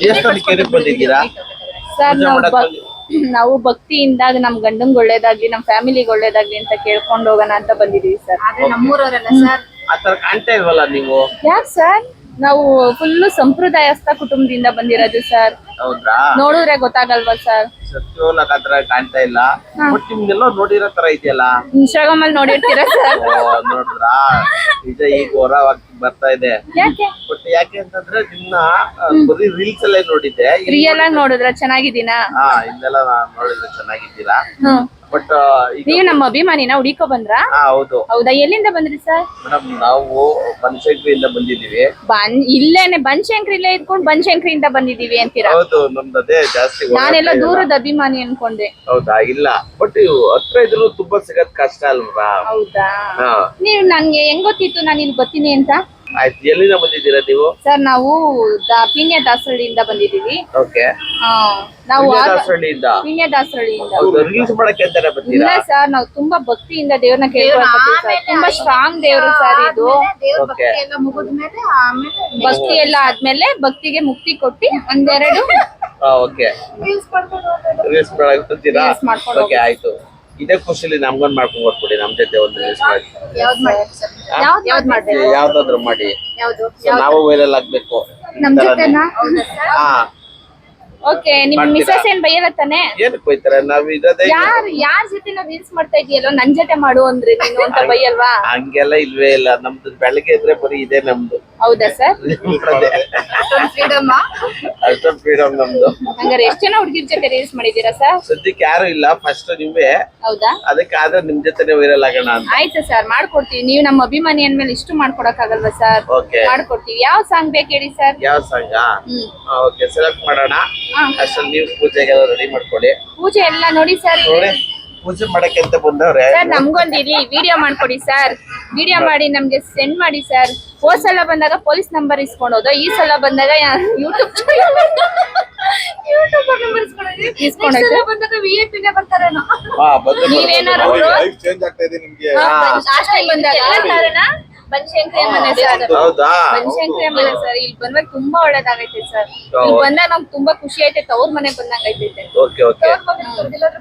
ದೇವಸ್ಥಾನಕ್ಕೆ ಏನಕ್ಕೆ ಬಂದಿದ್ದೀರಾ? ಸರ್ ನಾವು ನಾವು ಭಕ್ತಿಯಿಂದ ನಮ್ ಗಂಡಂಗ್ ಒಳ್ಳೇದಾಗ್ಲಿ ನಮ್ ಫ್ಯಾಮಿಲಿಗೆ ಒಳ್ಳೇದಾಗ್ಲಿ ಅಂತ ಕೇಳ್ಕೊಂಡು ಹೋಗೋಣ ಅಂತ ಬಂದಿದೀವಿ ಸರ್. ಆದ್ರೆ ನಮ್ಮೂರವರಲ್ಲ ಸರ್. ಆ ಕಾಣ್ತಾ ಇಲ್ವಲ್ಲ ನೀವು? ಯಾಕೆ ಸರ್? ನಾವು ಫುಲ್ ಸಂಪ್ರದಾಯಸ್ಥ ಕುಟುಂಬದಿಂದ ಬಂದಿರೋದು ಸರ್ ಹೌದ್ರಾ? ನೋಡಿದ್ರೆ ಗೊತ್ತಾಗಲ್ವಾ ಸರ್ ಸತ್ಯೋಲಕ ಹತ್ರ ಕಾಣ್ತಾ ಇಲ್ಲ. ಬಟ್ ನಿಮ್ಗೆಲ್ಲೋ ನೋಡಿರೋ ತರ ಇದೆಯಲ್ಲ? ಇನ್ಸ್ಟಾಗ್ರಾಮ್ ಅಲ್ಲಿ ನೋಡಿರ್ತೀರಾ ಸರ್ ಓ ನೋಡಿದ್ರಾ? ನಿಜ ಈಗ ಹೊರ ಬರ್ತಾ ಇದೆ. ಯಾಕೆ? ಬಟ್ ಯಾಕೆ ಅಂತಂದ್ರೆ ನಿಮ್ನ ಆ, ಬರೀ ರೀಲ್ಸ್ ಅಲ್ಲೇ ನೋಡಿದ್ದೆ. ಇಲ್ಲಿ ರಿಯಲ್ ಆಗಿ ನೋಡಿದ್ರ? ಚೆನ್ನಾಗಿದ್ದೀನಾ? ಹಾ ನಾನ್ ನೋಡಿದ್ರೆ ಚೆನ್ನಾಗಿದ್ದೀರಾ? ಹ್ಮ್. ಬಟ್ ಈಗ ನೀವು ನಮ್ಮ ಅಭಿಮಾನಿನ ಹುಡಿಕೋ ಬಂದ್ರ? ಹೌದು. ಹೌದಾ? ಎಲ್ಲಿಂದ ಬಂದ್ರಿ ಸರ್? ಮೇಡಮ್ ನಾವು ಬನಶಂಕರಿಯಿಂದ ಬಂದಿದೀವಿ ಬನ್ ಇಲ್ಲೇನೆ ಬನಶಂಕರಿ ಇಲ್ಲೇ ಇದ್ಕೊಂಡು ಬನಶಂಕರಿಯಿಂದ ಬಂದಿದೀವಿ ಅಂತೀರಾ? ಹೌದು ನಮ್ದು ಅದೇ ಜಾಸ್ತಿ ಓಡಾಟ ನಾನೆಲ್ಲ ಇಲ್ಲ. ದೂರದ ಅಭಿಮಾನಿ ಅನ್ಕೊಂಡೆ. ಹೌದಾ? ಇಲ್ಲ. ಬಟ್ ಹತ್ರ ಇದ್ರು ತುಂಬಾ ಸಿಗದ್ ಕಷ್ಟ ಅಲ್ವಾ? ಹೌದಾ? ಹಾ. ನೀವ್ ನನ್ಗೆ ಹೆಂಗ್ ಗೊತ್ತಿತ್ತು? ನಾನು ಇಲ್ಲಿ ಬರ್ತೀನಿ ಅಂತ? ಆಯ್ತು ಎಲ್ಲಿಂದ ಬಂದಿದ್ದೀರಾ ನೀವು? ಸರ್ ನಾವು ದ- ಪೀಣ್ಯ ದಾಸರಳ್ಳಿಯಿಂದ ಬಂದಿದೀವಿ ಓಕೆ. ಆ, ನಾವು ಪೀಣ್ಯ ದಾಸರಳ್ಳಿಯಿಂದ? ಹೌದು ರೀಲ್ಸ್ ಮಾಡಕ್ಕೆ ಅಂತಾನೆ ಇಲ್ಲ ಸರ್ ನಾವು ತುಂಬಾ ಭಕ್ತಿಯಿಂದ ದೇವ್ರನ್ನ ಕೇಳ್ಕೊಳ್ತೀವಿ ಸರ್. ತುಂಬಾ ಸ್ಟ್ರಾಂಗ್ ದೇವ್ರು ಸರ್ ಇದು. ದೇವ್ರ. ಭಕ್ತಿ ಎಲ್ಲ ಮುಗಿದ್ಮೇಲೆ ಆಮೇಲೆ ಭಕ್ತಿ ಎಲ್ಲ ಆದ್ಮೇಲೆ ಭಕ್ತಿಗೆ ಮುಕ್ತಿ ಕೊಟ್ಟಿ ಒಂದೆರಡು ಓಕೆ. ರೀಲ್ಸ್ ಮಾಡ್ಕೊಂಡು ಹೋಗೋದು ರೀಲ್ಸ್ ಮಾಡಕ್ ಬರ್ತೀರಾ Reels ಮಾಡ್ಕೊಂಡು ಓಕೆ ಆಯ್ತು. ಇದೇ ಖುಷಿಲಿ ನಮ್ಗೊಂದ್ ಮಾಡ್ಕೊಂಡ್ ಬರ್ಬಿಡಿ ನಮ್ ಜೊತೆ ಒಂದು ರೀಲ್ಸ್ ಮಾಡಿ. ಯಾವ್ದು ಮಾಡಿ? ಸರ್ ಯಾವ್ದ್ ಯಾವ್ದ್ ಮಾಡ್ಬೇಕು ಯಾವ್ದಾದ್ರು ಮಾಡಿ. ನಾವು ವೈರಲ್ ಆಗ್ಬೇಕು. ಹಾ. ಓಕೆ ನಿಮ್? ಮಿಸಸ್ ಏನ್ ಬೈಯಲ್ಲ ತಾನೆ? ಏನಕ್ಕೆ ಹೋಯ್ತಾರೆ ನಾವ್ ಇರೋದೇ ಯಾರ್ ಯಾರ್ ಜೊತೆ ನಾವ್ ರೀಲ್ಸ್ ಮಾಡ್ತಾ ಇದೆಯಲ್ಲೋ ನನ್ ಜೊತೆ ಮಾಡು ಅಂದ್ರೆ ನೀನು ಅಂತ ಬೈಯಲ್ವಾ? ಹಂಗೆಲ್ಲ ಇಲ್ವೇ ಇಲ್ಲ. ನಮ್ದು ಬೆಳಗ್ಗೆ ಇದ್ರೆ ಬರೀ ಇದೆ ನಮ್ದು. ಹೌದಾ ಸರ್? ಫ್ರೀಡಮ್ ಅಷ್ಟೊಂದು ಫ್ರೀಡಮ್ ನಮ್ದು. ಹಂಗಾರೆ ಎಷ್ಟ್ ಜನ ಹುಡುಗಿರ್ ಜೊತೆ ರೀಲ್ಸ್ ಮಾಡಿದೀರಾ ಸರ್? ಸದ್ಯಕ್ಕೆ ಯಾರು ಇಲ್ಲ ಫಸ್ಟ್ ನೀವೇ ಹೌದಾ? ಅದಕ್ಕೆ ಆದ್ರೆ ನಿಮ್ ಜೊತೆನೆ ವೈರಲ್ ಆಗೋಣ ಅಂತ. ಆಯ್ತು ಸರ್ ಮಾಡ್ಕೊಡ್ತೀವಿ. ನೀವು ನಮ್ಮ ಅಭಿಮಾನಿ ಅಂದ್ಮೇಲೆ ಇಷ್ಟು ಮಾಡ್ಕೊಡಕ್ ಆಗಲ್ವಾ ಸರ್? ಓಕೆ ಮಾಡ್ಕೊಡ್ತೀವಿ. ಯಾವ ಸಾಂಗ್ ಬೇಕು ಹೇಳಿ ಸರ್? ಯಾವ ಸಂಘ ಹ್ಮ್. ಓಕೆ ಸೆಲೆಕ್ಟ್ ಮಾಡೋಣ. ಹಾ. ಅಷ್ಟ್ರಲ್ಲಿ ನೀವು ಪೂಜೆಗೆ ರೆಡಿ ಮಾಡ್ಕೊಳ್ಳಿ. ಪೂಜೆ ಎಲ್ಲ ನೋಡಿ ಸರ್. ನೋಡಿ ಪೂಜೆ ಮಾಡಕ್ಕೆ ಅಂತ ಬಂದವ್ರೆ. ಸರ್ ನಮ್ಗೊಂದು ಇಲ್ಲಿ ವಿಡಿಯೋ ಮಾಡ್ಕೊಡಿ ಸರ್. ವಿಡಿಯೋ ಮಾಡಿ ನಮ್ಗೆ ಸೆಂಡ್ ಮಾಡಿ ಸರ್ ಹೋದ್ ಸಲ ಬಂದಾಗ ಪೊಲೀಸ್ ನಂಬರ್ ಇಸ್ಕೊಂಡೋದು. ಈ ಸಲ ಬಂದಾಗ ಯೂಟ್ಯೂಬ್ ಯೂಟ್ಯೂಬ್ ನಂಬರ್ ಇಸ್ಕೊಂಡೋದು ಬಂದಾಗ ವಿ ಐ ಪಿನೇ ಬರ್ತಾರೇನೋ. ಹಾ ಬಂದು ನೀವೇನಾರು ಲೈಫ್ ಚೇಂಜ್ ಆಗ್ತಾ ಇದೆ ನಿಮ್ಗೆ. ಲಾಸ್ಟ್ ಟೈಮ್ ಬಂದಾಗ. ಕಾರಣ ಬನಶಂಕರಿ ಮನೆ ಸರ್ ಹೌದಾ? ಬನಶಂಕರಿ ಮನೆ ಸರ್ ಇಲ್ಲಿ ಬಂದಾಗ ತುಂಬಾ ಒಳ್ಳೇದಾಗೈತೆ ಸರ್ ಇಲ್ಲಿ ಬಂದಾಗ ನಮ್ಗೆ ತುಂಬಾ ಖುಷಿ ಐತೆ ತವ್ರ ಮನೆ ಬಂದಾಗ ಐತೈತೆ ಓಕೆ ಓಕೆ